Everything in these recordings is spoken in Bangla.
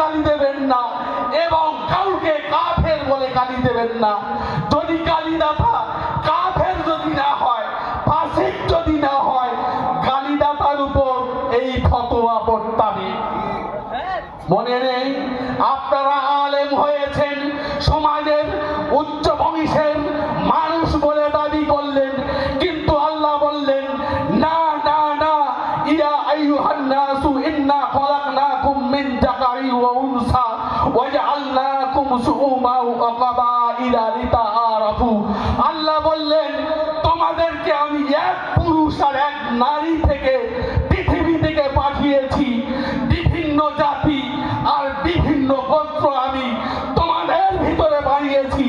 গালি এবং কাউকে কাফের বলে গালি দেবেন না। যদি গালিদাতা কাফের যদি না হয়, ফাসিক যদি না হয়, গালিদাতার উপর এই ফতোয়া বর্তাবে মনে নেই? আপনারা আইয়ুহান নাসু ইন্না খলাকনাকুম মিন যাকারি ওয়া উনসা ওয়া জাআলনাকুম শুউমা ওয়া আল্লাহ বললেন, তোমাদেরকে আমি এক পুরুষ আর এক নারী থেকে পৃথিবী থেকে পাঠিয়েছি। বিভিন্ন জাতি আর বিভিন্ন গোত্র আমি তোমাদের ভিতরে বানিয়েছি।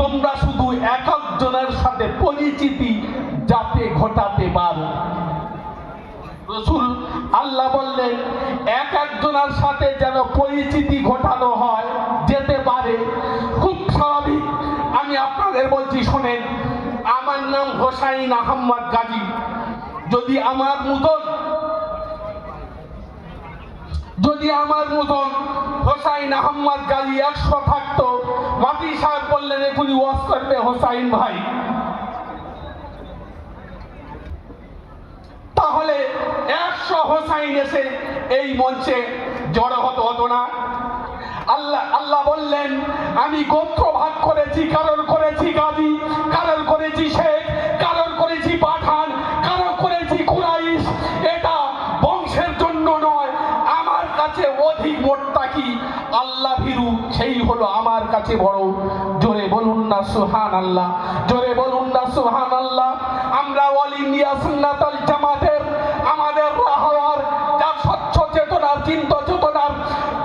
তোমরা শুধু এক একজনের সাথে পরিচিতি যাতে ঘটাতে পারো। রসুল আল্লাহ বললেন, এক একজনের সাথে যেন পরিচিতি ঘটানো হয়, যেতে পারে। খুব স্বাভাবিক। আমি আপনাদের বলছি, শোনেন, আমার নাম হোসাইন আহম্মদ গাজী। যদি আমার মতন, যদি আমার মতন হোসাইন আহম্মদ গাজী একশো থাকতো মাটি সাহেব বললেন এখনই ওয়াজ করবে হোসাইন ভাই। তাহলে একশো হোসাইন এসে এই মঞ্চে জড়ো হতো হতো না। আল্লাহ আল্লাহ বললেন, আমি গোত্র ভাগ করেছি কারণ করেছি গাদি কারণ করেছি শেখ কারণ করেছি পাঠান কাছে বড়। জোরে বলুন না সুহান আল্লাহ জোরে বলুন না সুহান আল্লাহ আমরা অল ইন্ডিয়া সুন্নাতাল জামাতের, আমাদের যার স্বচ্ছ চেতনার, চিন্ত চেতনার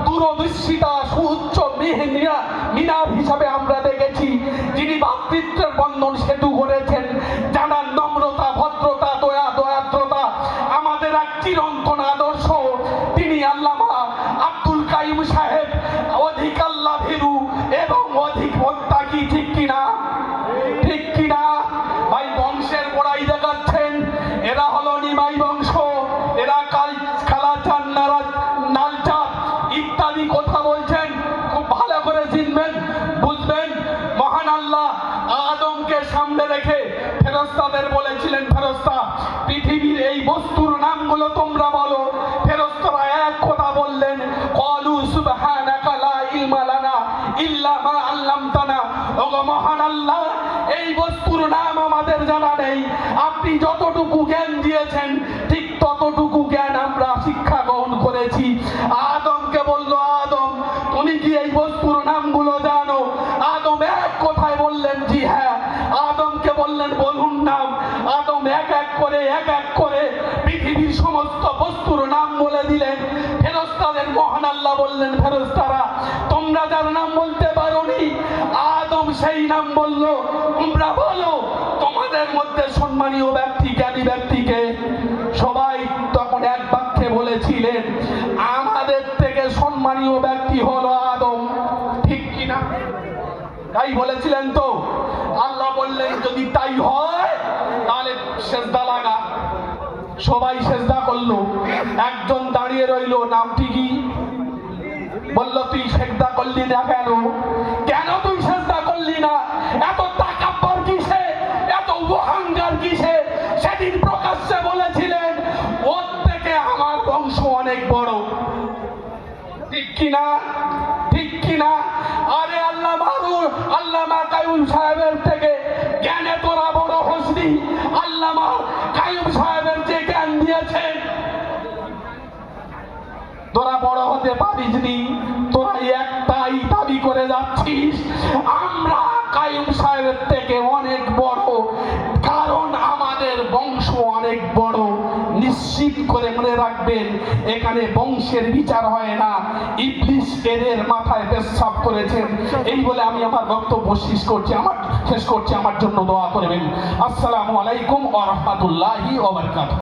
দূরদৃষ্টিতা সুউচ্চ মিহিনা মিনার হিসাবে আমরা দেখেছি। যিনি ভাতৃত্বের বন্ধন সেতু করেছেন এরা হলো নিমাই বংশ, এরা কাল কালাচান নারাজ নালচাঁদ ইত্যাদি কথা বলছেন। খুব ভালো করে চিনবেন, বুঝবেন। মহান আল্লাহ আদমকে সামনে রেখে ফেরস্তাদের বলেছিলেন, ফেরস্তা, পৃথিবীর এই বস্তুর নামগুলো তোমরা বলো। ফেরস্তারা এক কথা বললেন, কলু সুবহানাকা লা ইলমা আল্লামতানা। মহান আল্লাহ, এই বস্তুর নাম জানা নেই। আপনি যতটুকু জ্ঞান দিয়েছেন, ঠিক ততটুকু জ্ঞান আমরা শিক্ষা গ্রহণ করেছি। আদমকে বলল, আদম, তুমি কি এই বস্তুর নামগুলো জানো? আদম এক কথায় বললেন, জি হ্যাঁ। আদমকে বললেন, বলুন নাম। আদম এক এক করে, এক এক করে পৃথিবীর সমস্ত বস্তুর নাম বলে দিলেন। ফেরস্তাদের মহান আল্লাহ বললেন ফেরস্তারা তোমরা যার নাম বলতে পারোনি? আদম সেই নাম বলল, তোমরা বলো। মধ্যে সম্মানীয় ব্যক্তি, জ্ঞানী ব্যক্তিকে সবাই তখন এক বাক্যে বলেছিলেন, আমাদের থেকে সম্মানীয় ব্যক্তি হলো আদম। ঠিক কিনা তাই বলেছিলেন তো। আল্লাহ বললেন, যদি তাই হয়, তাহলে সেজদা লাগা। সবাই সেজদা করল। একজন দাঁড়িয়ে রইল নামটি কি বলল, তুই সেজদা করলি না কেন? অনেক বড়। ঠিক কিনা? ঠিক কিনা? আরে আল্লাহ মারুর আল্লামা কায়ুম সাহেবের থেকে জ্ঞানে তোরা বড় হসনি। আল্লামা কায়ুম সাহেবের যে জ্ঞান দিয়েছেন। তোরা বড় হতে পারিস নি, তোরা একটাই দাবি করে যাচ্ছিস। আমরা কায়ুম সাহেবের থেকে অনেক বড়, কারণ আমাদের বংশ অনেক বড়। নিশ্চিত করে মনে রাখবেন, এখানে বংশের বিচার হয় না। ইবলিশ এদের মাথায় পেশাব করেছেন। এই বলে আমি আমার বক্তব্য শেষ করছি, আমার শেষ করছি, আমার জন্য দোয়া করবেন। আসসালামু আলাইকুম ওয়া রাহমাতুল্লাহি ওয়া বারাকাতুহু।